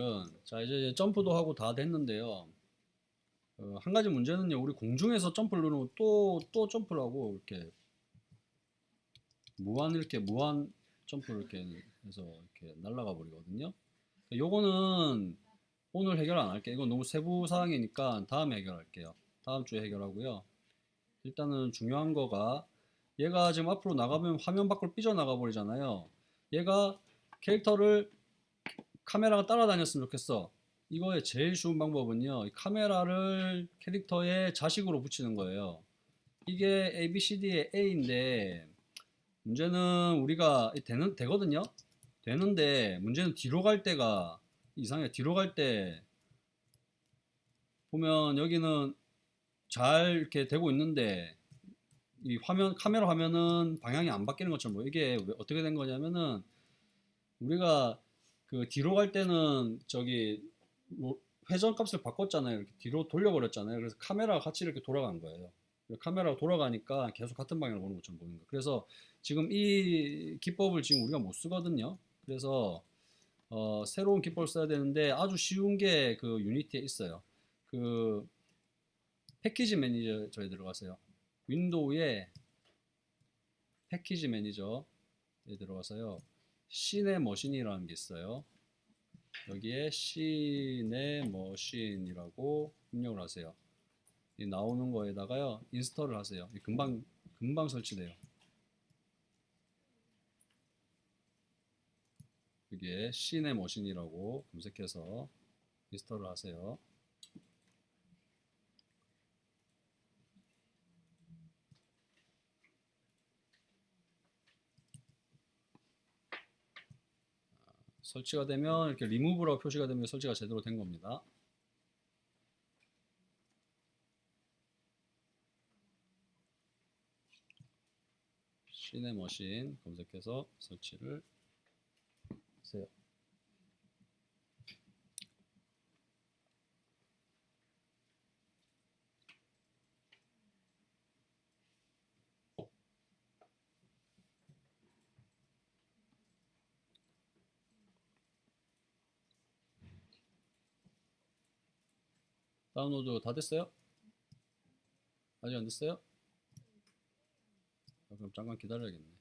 은, 자 이제 점프도 하고 다 됐는데요. 어, 한 가지 문제는요. 우리 공중에서 점프를 누르면 또 또 점프를 하고 이렇게 무한 이렇게 무한 점프를 이렇게 해서 이렇게 날아가 버리거든요. 요거는 오늘 해결 안 할게요. 이건 너무 세부 사항이니까 다음에 해결할게요. 다음 주에 해결하고요. 일단은 중요한 거가 얘가 지금 앞으로 나가면 화면 밖으로 삐져나가 버리잖아요. 얘가 캐릭터를 카메라가 따라다녔으면 좋겠어. 이거의 제일 쉬운 방법은요. 이 카메라를 캐릭터의 자식으로 붙이는 거예요. 이게 ABCD의 A인데 문제는 우리가 되는 되거든요. 되는데 문제는 뒤로 갈 때가 이상해. 뒤로 갈 때 보면 여기는 잘 이렇게 되고 있는데 이 화면 카메라 화면은 방향이 안 바뀌는 것처럼. 이게 왜- 어떻게 된 거냐면은 우리가 그 뒤로 갈 때는 저기 로- 회전 값을 바꿨잖아요. 이렇게 뒤로 돌려버렸잖아요. 그래서 카메라가 같이 이렇게 돌아간 거예요. 카메라가 돌아가니까 계속 같은 방향으로 보는 것처럼 보이는 거예요. 그래서 지금 이 기법을 지금 우리가 못 쓰거든요. 그래서 어, 새로운 기법을 써야 되는데 아주 쉬운 게 그 유니티에 있어요. 그 패키지 매니저에 들어가세요. 윈도우에 패키지 매니저에 들어가서요. 시내 머신이라는 게 있어요. 여기에 시내 머신이라고 입력을 하세요. 이 나오는 거에다가요. 인스톨을 하세요. 이 금방 금방 설치돼요. 여기에 시내 머신이라고 검색해서 인스톨을 하세요. 설치가 되면 이렇게 리무브라고 표시가 되면 설치가 제대로 된 겁니다. 시내 머신 검색해서 설치를 하세요. 다운로드 다 됐어요? 아직 안 됐어요? 아, 그럼 잠깐 기다려야겠네.